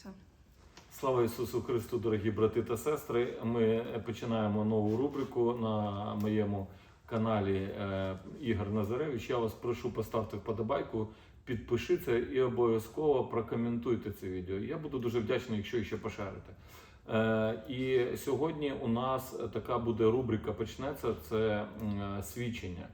Все. Слава Ісусу Христу, дорогі брати та сестри. Ми починаємо нову рубрику на моєму каналі е, Ігор Назаревич. Я вас прошу поставте вподобайку, підпишіться і обов'язково прокоментуйте це відео. Я буду дуже вдячний, якщо ще пошарите. Е, І сьогодні у нас така буде рубрика почнеться: це свідчення.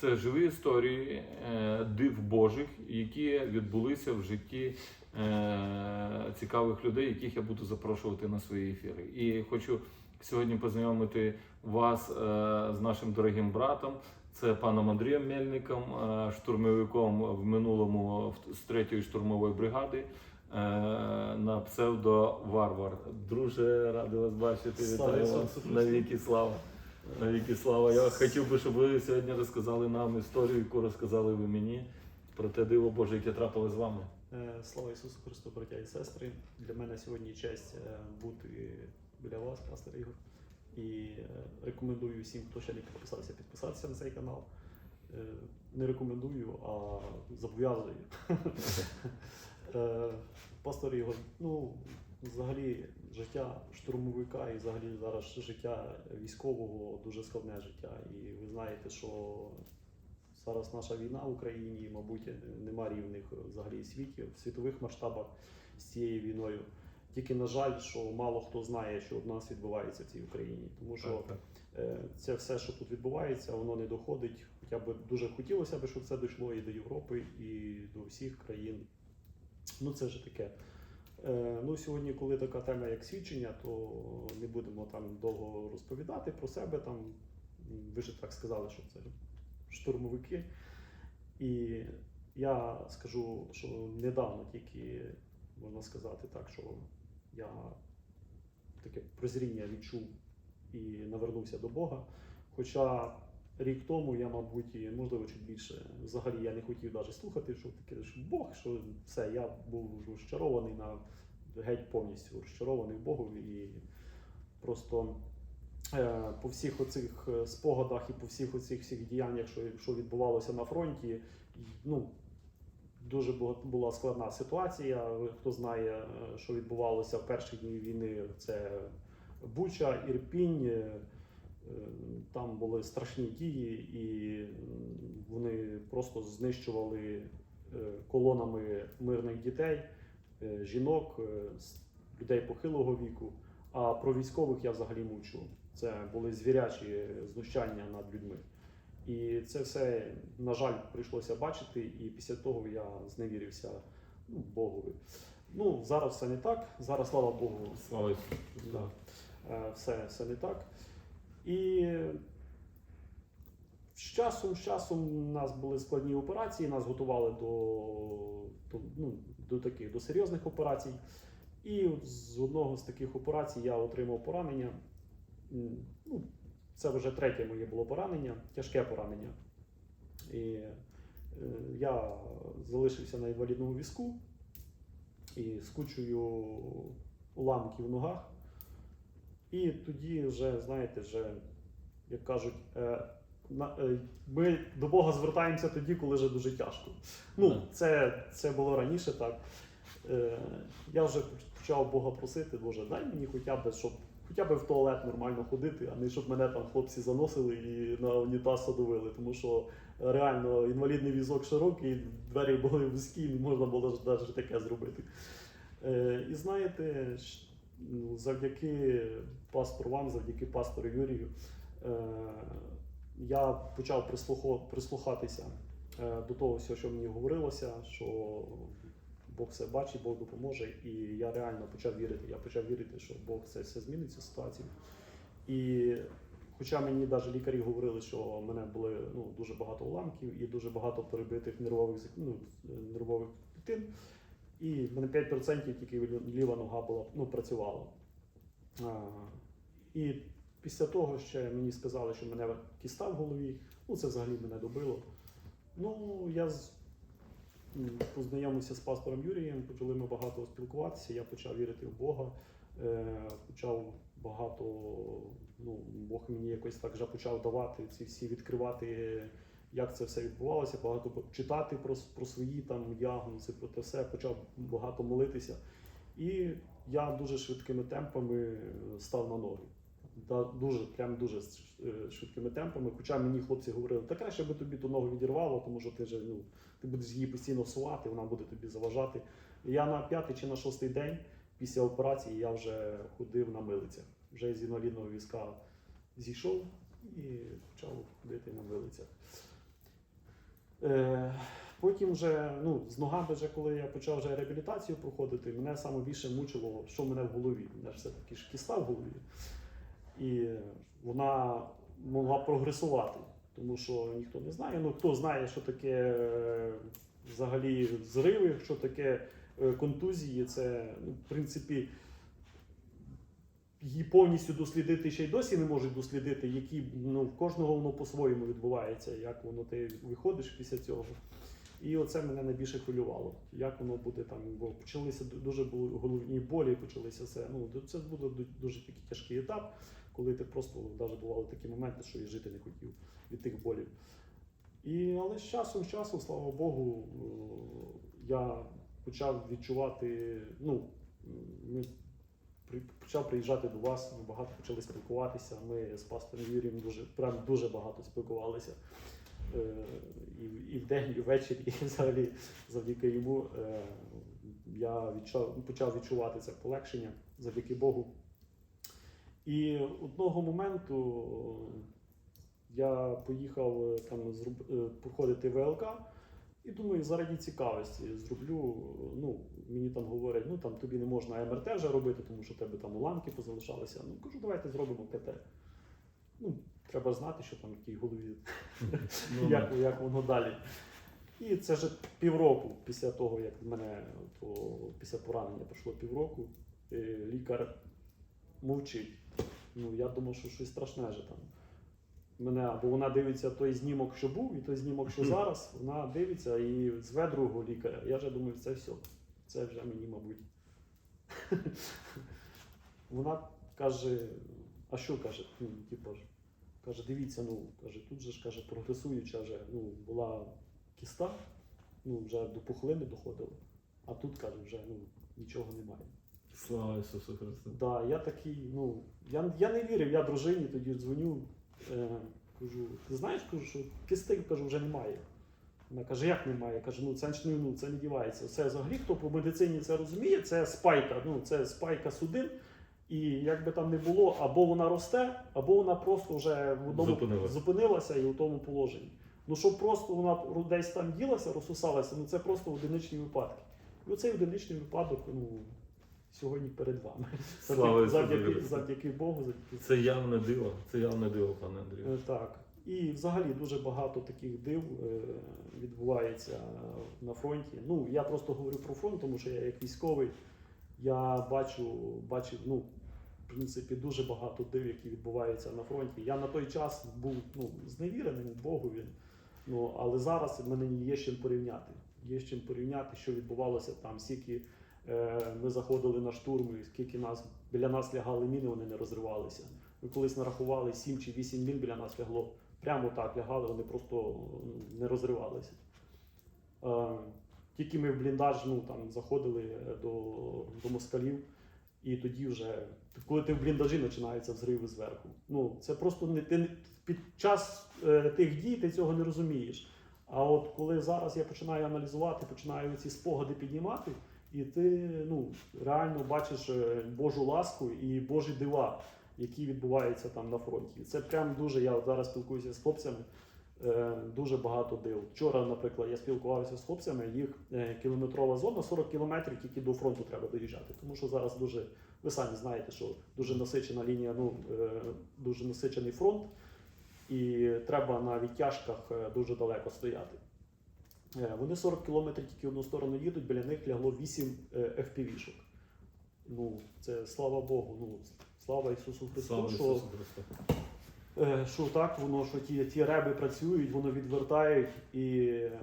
Це живі історії е, див Божих, які відбулися в житті е, цікавих людей, яких я буду запрошувати на свої ефіри. І хочу сьогодні познайомити вас е, з нашим дорогим братом. Це паном Андрієм Мельником, штурмовиком в минулому з третьої штурмової бригади. На псевдо Варвар. Друже, радий вас бачити. Вітаю вас. Христу. Навіки слава. Навіки слава. Я хотів би, щоб ви сьогодні розказали нам історію, яку розказали ви мені про те диво Боже, яке трапилось з вами. Е, Слава Ісусу Христу, браття і сестри. Для мене сьогодні честь е, бути біля вас, пастор Ігор. І е, рекомендую всім, хто ще не підписався, підписатися на цей канал. Не рекомендую, а зобов'язую. Пастор Ігор, ну, взагалі, життя штурмовика і взагалі зараз життя військового дуже складне життя. І ви знаєте, що зараз наша війна в Україні, мабуть, нема рівних взагалі світі в світових масштабах з цією війною. Тільки на жаль, що мало хто знає, що в нас відбувається в цій Україні, тому що е, це все, що тут відбувається, воно не доходить. Хоча б дуже хотілося б, щоб це дійшло і до Європи, і до всіх країн. Ну це ж таке. Е, Ну, сьогодні, коли така тема, як свідчення, то не будемо там довго розповідати про себе. Там ви ж так сказали, що це штурмовики. І я скажу, що недавно тільки можна сказати так, що я таке прозріння відчув і навернувся до Бога. Хоча рік тому я, мабуть, і, можливо, чуть більше взагалі я не хотів навіть слухати, що таке що Бог, що все, я був розчарований на геть повністю розчарований Богу і просто е, по всіх оцих е, спогадах і по всіх оцих всіх діяннях, що, що відбувалося на фронті, ну. Дуже була складна ситуація. Хто знає, е, що відбувалося в перші дні війни, це Буча, Ірпінь. Е, Там були страшні дії, і вони просто знищували е, колонами мирних дітей, е, жінок, людей похилого віку. А про військових я взагалі мовчу. Це були звірячі знущання над людьми. І це все, на жаль, прийшлося бачити, і після того я зневірився ну, Богові. Ну, зараз все не так. Зараз, слава Богу, Слава Да. Все, все не так. І з часом, з часом у нас були складні операції, нас готували до, до, ну, до таких до серйозних операцій. І з одного з таких операцій я отримав поранення. Ну, це вже третє моє було поранення, тяжке поранення. І е, я залишився на інвалідному візку і з кучою уламків в ногах. І тоді вже, знаєте, вже, як кажуть, е, е, ми до Бога звертаємося тоді, коли вже дуже тяжко. Ну, це, це було раніше так. Е, я вже почав Бога просити, Боже, дай мені хоча б, щоб хоча б в туалет нормально ходити, а не щоб мене там хлопці заносили і на унітаз садовили. Тому що реально інвалідний візок широкий, двері були вузькі, не можна було навіть таке зробити. І знаєте, завдяки пастору вам, завдяки пастору Юрію, е, я почав прислухатися е, до того всього, що мені говорилося, що Бог все бачить, Бог допоможе. І я реально почав вірити. Я почав вірити, що Бог це все змінить цю ситуацію. І хоча мені навіть лікарі говорили, що в мене були ну, дуже багато уламків і дуже багато перебитих нервових, ну, нервових клітин, і мене 5% тільки лі- ліва нога була, ну, працювала. А, і після того ще мені сказали, що мене кіста в голові, ну це взагалі мене добило. Ну, я з- познайомився з пастором Юрієм, почали ми багато спілкуватися, я почав вірити в Бога, е, почав багато, ну, Бог мені якось так вже почав давати ці всі відкривати, як це все відбувалося, багато читати про, про свої там діагнози, про те все, почав багато молитися. І я дуже швидкими темпами е, став на ноги. Дуже, прям дуже е, швидкими темпами. Хоча мені хлопці говорили, та краще би тобі ту ногу відірвало, тому що ти же ну, ти будеш її постійно сувати, вона буде тобі заважати. Я на п'ятий чи на шостий день після операції я вже ходив на милицях. Вже з інвалідного візка зійшов і почав ходити на милицях. Е, потім вже ну, з ногами, вже коли я почав вже реабілітацію проходити, мене саме більше мучило, що мене в голові. У мене ж все-таки ж кіста в голові. І вона могла прогресувати, тому що ніхто не знає. Ну, хто знає, що таке е, взагалі зриви, що таке е, контузії, це, ну, в принципі, її повністю дослідити ще й досі не можуть дослідити, які ну, в кожного воно по-своєму відбувається, як воно ти виходиш після цього. І оце мене найбільше хвилювало. Як воно буде там, бо почалися дуже були головні болі, почалися все. Ну це буде дуже такий тяжкий етап, коли ти просто навіть бували такі моменти, що і жити не хотів від тих болів. І але з часом, з часом, слава Богу, е, я почав відчувати. Ну, почав приїжджати до вас, ми багато почали спілкуватися. Ми з пастором Юрієм дуже прям дуже багато спілкувалися. Е, І, і вдень, і ввечері, і взагалі завдяки йому е, я відчав, почав відчувати це полегшення завдяки Богу. І одного моменту я поїхав е, там зроб- проходити ВЛК. І думаю, заради цікавості зроблю. Ну, мені там говорять, ну там тобі не можна МРТ вже робити, тому що тебе там уламки позалишалися. Ну кажу, давайте зробимо КТ. Ну, треба знати, що там в тій голові, Ну, як, як воно далі. І це вже півроку після того, як в мене по, після поранення пройшло півроку, е, лікар мовчить. Ну, я думав, що щось страшне же там. Мене, або вона дивиться той знімок, що був, і той знімок, що зараз, вона дивиться і зве другого лікаря. Я вже думаю, це все. Це вже мені, мабуть. Вона каже, а що каже? Ну, типу каже, дивіться, ну, каже, тут же ж каже, прогресуюча вже ну, була кіста, ну, вже до пухлини доходило, а тут каже, вже ну, нічого немає. Слава Ісусу Христу. Да, я такий, ну, я, я не вірив, я дружині тоді дзвоню, е, кажу, ти знаєш, кажу, що кисти кажу, вже немає. Вона каже, як немає? Каже, ну це ж ну, ну, це не дівається. Це взагалі, хто по медицині це розуміє, це спайка, ну це спайка судин. І як би там не було, або вона росте, або вона просто вже в одному Зупинилась. зупинилася і у тому положенні. Ну щоб просто вона десь там ділася, розсусалася, ну це просто одиничні випадки. І оцей одиничний випадок, ну, сьогодні перед вами. Слава Ісусу завдяки, завдяки Богу, завдяки Це явне диво. Це явне диво, пане Андрію. Так. І взагалі дуже багато таких див е, відбувається на фронті. Ну, я просто говорю про фронт, тому що я як військовий, я бачу, бачив, ну, в принципі, дуже багато див, які відбуваються на фронті. Я на той час був ну, зневіреним Богові, ну, але зараз в мене є з чим порівняти. Є з чим порівняти, що відбувалося там, скільки е, ми заходили на штурм, скільки нас біля нас лягали міни, вони не розривалися. Ми колись нарахували 7 чи 8 мін біля нас лягло. Прямо так лягали, вони просто не розривалися. Е, тільки ми в бліндаж ну, там, заходили е, до, до москалів, і тоді вже, коли ти в бліндажі починаються взриви зверху. Ну, це просто не, ти під час е, тих дій ти цього не розумієш. А от коли зараз я починаю аналізувати, починаю ці спогади піднімати, і ти ну, реально бачиш е, Божу ласку і Божі дива, які відбуваються там на фронті. Це прям дуже. Я зараз спілкуюся з хлопцями. е, Дуже багато див. Вчора, наприклад, я спілкувався з хлопцями. Їх е, кілометрова зона 40 кілометрів тільки до фронту треба доїжджати. Тому що зараз дуже, ви самі знаєте, що дуже насичена лінія, ну е, дуже насичений фронт, і треба на відтяжках дуже далеко стояти. Вони 40 кілометрів тільки в одну сторону їдуть, біля них лягло 8 FPV-шок. Ну, це слава Богу, ну, слава Ісусу Христу, Слава що, Ісусу Христу. е, що так воно, що ті, ті реби працюють, воно відвертають, і, е,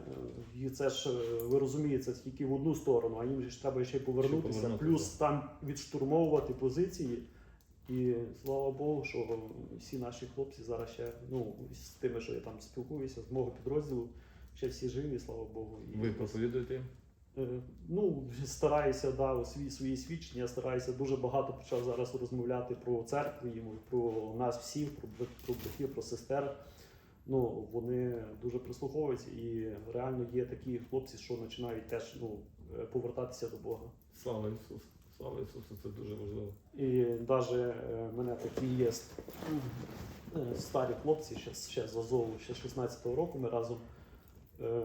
і це ж е, ви розумієте, це тільки в одну сторону, а їм ж треба ще повернутися, повернутися. плюс там відштурмовувати позиції. І слава Богу, що всі наші хлопці зараз ще, ну, з тими, що я там спілкуюся, з мого підрозділу, ще всі живі, слава Богу. І Ви проповідуєте? Е, Ну, стараюся, да, свої, свої свідчення, стараюся дуже багато почав зараз розмовляти про церкву, про нас всіх, про, про братів, про сестер. Ну, вони дуже прислуховуються і реально є такі хлопці, що починають теж ну, е, повертатися до Бога. Слава Ісусу! Слава Ісусу, це дуже важливо. І навіть в мене такі є е, старі хлопці, ще, ще з Азову, ще з 16-го року ми разом. Е,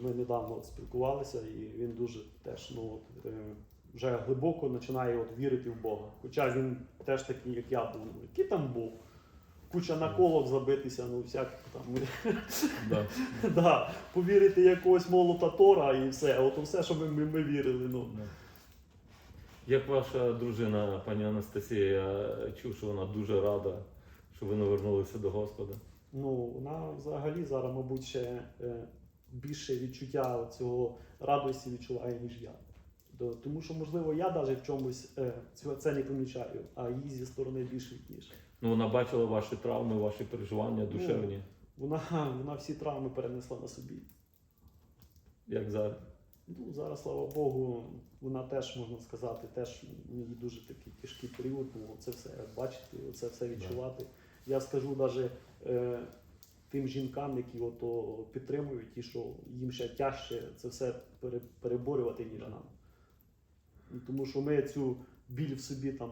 Ми недавно от спілкувалися, і він дуже теж ну, от, е, вже глибоко починає от вірити в Бога. Хоча він теж такий, як я був. Який там був? Куча наколок забитися, ну всяк там. Да. да, повірити якогось молота Тора і все. От все, що ми, ми, ми вірили. Ну. Да. Як ваша дружина, пані Анастасія, я чув, що вона дуже рада, що ви навернулися до Господа. Ну, вона взагалі зараз, мабуть, ще е, більше відчуття цього радості відчуває, ніж я. Тому що, можливо, я навіть в чомусь е, цього це не помічаю, а її зі сторони більш ніж. Ну, вона бачила ваші травми, ваші переживання душевні, Вона, вона всі травми перенесла на собі. як зараз. Ну, зараз, слава Богу, вона теж, можна сказати, теж у дуже такий тяжкий період. Ну, це все бачити, це все відчувати. Я скажу навіть е, тим жінкам, які ото підтримують, ті, що їм ще тяжче це все переборювати, ніж нам. Тому що ми цю біль в собі там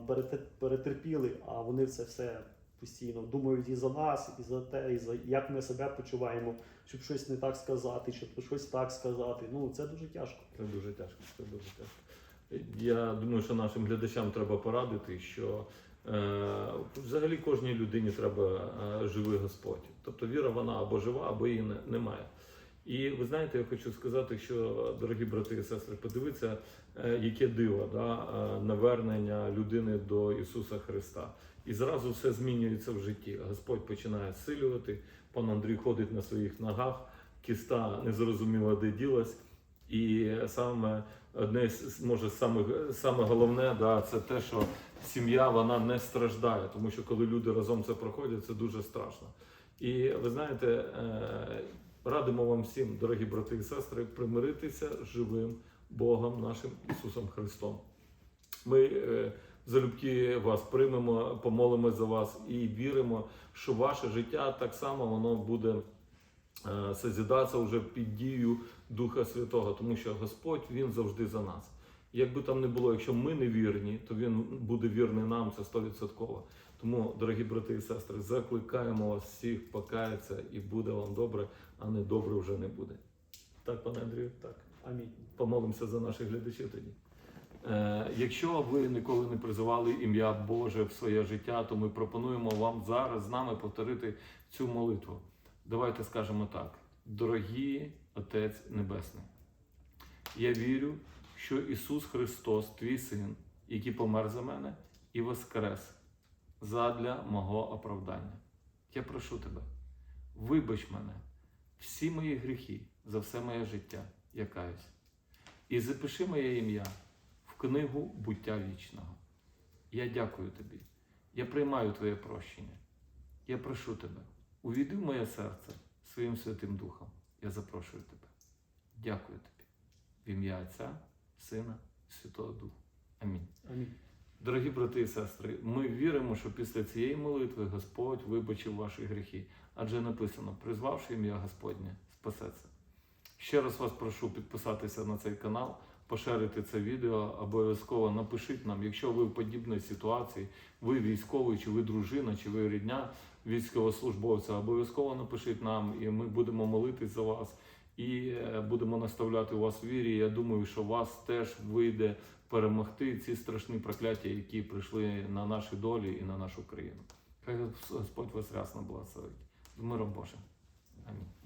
перетерпіли, а вони це все постійно думають і за нас, і за те, і за як ми себе почуваємо, щоб щось не так сказати, щоб щось так сказати. Ну це дуже тяжко. Це дуже тяжко. Це дуже тяжко. Я думаю, що нашим глядачам треба порадити, що взагалі кожній людині треба е, живий Господь. Тобто віра вона або жива, або її немає. І ви знаєте, я хочу сказати, що дорогі брати і сестри, подивіться, е, яке диво да, е, навернення людини до Ісуса Христа. І зразу все змінюється в житті. Господь починає зсилювати, пан Андрій ходить на своїх ногах, кіста незрозуміло де ділась. І саме одне з може саме, саме головне, да, це те, що сім'я вона не страждає, тому що коли люди разом це проходять, це дуже страшно. І ви знаєте, е, радимо вам всім, дорогі брати і сестри, примиритися з живим Богом нашим Ісусом Христом. Ми е, залюбки вас приймемо, помолимось за вас і віримо, що ваше життя так само воно буде созідатися вже під дією Духа Святого, тому що Господь Він завжди за нас. Як би там не було, якщо ми не вірні, то Він буде вірний нам, це 100%. Тому, дорогі брати і сестри, закликаємо вас всіх покаятися і буде вам добре, а не добре вже не буде. Так, пане Андрію? Так, амінь. Помолимося за наших глядачів тоді. Е, якщо ви ніколи не призивали ім'я Боже в своє життя, то ми пропонуємо вам зараз з нами повторити цю молитву. Давайте скажемо так: дорогі Отець Небесний, я вірю, що Ісус Христос, твій Син, який помер за мене і воскрес задля мого оправдання. Я прошу тебе, вибач мене, всі мої гріхи за все моє життя, я каюсь. І запиши моє ім'я в книгу буття вічного. Я дякую тобі. Я приймаю Твоє прощення. Я прошу тебе, увійди в моє серце своїм Святим Духом. Я запрошую тебе. Дякую тобі. В ім'я Отця, Сина, Святого Духа. Амінь. Амінь. Дорогі брати і сестри, ми віримо, що після цієї молитви Господь вибачив ваші гріхи, адже написано, призвавши ім'я Господнє, спасеться. Ще раз вас прошу підписатися на цей канал, поширити це відео, обов'язково напишіть нам, якщо ви в подібній ситуації, ви військовий, чи ви дружина, чи ви рідня військовослужбовця, обов'язково напишіть нам, і ми будемо молитись за вас. І е, будемо наставляти вас в вірі. Я думаю, що вас теж вийде перемогти ці страшні прокляття, які прийшли на наші долі і на нашу країну. Хай Господь вас рясно благословить. З миром Божим. Амінь.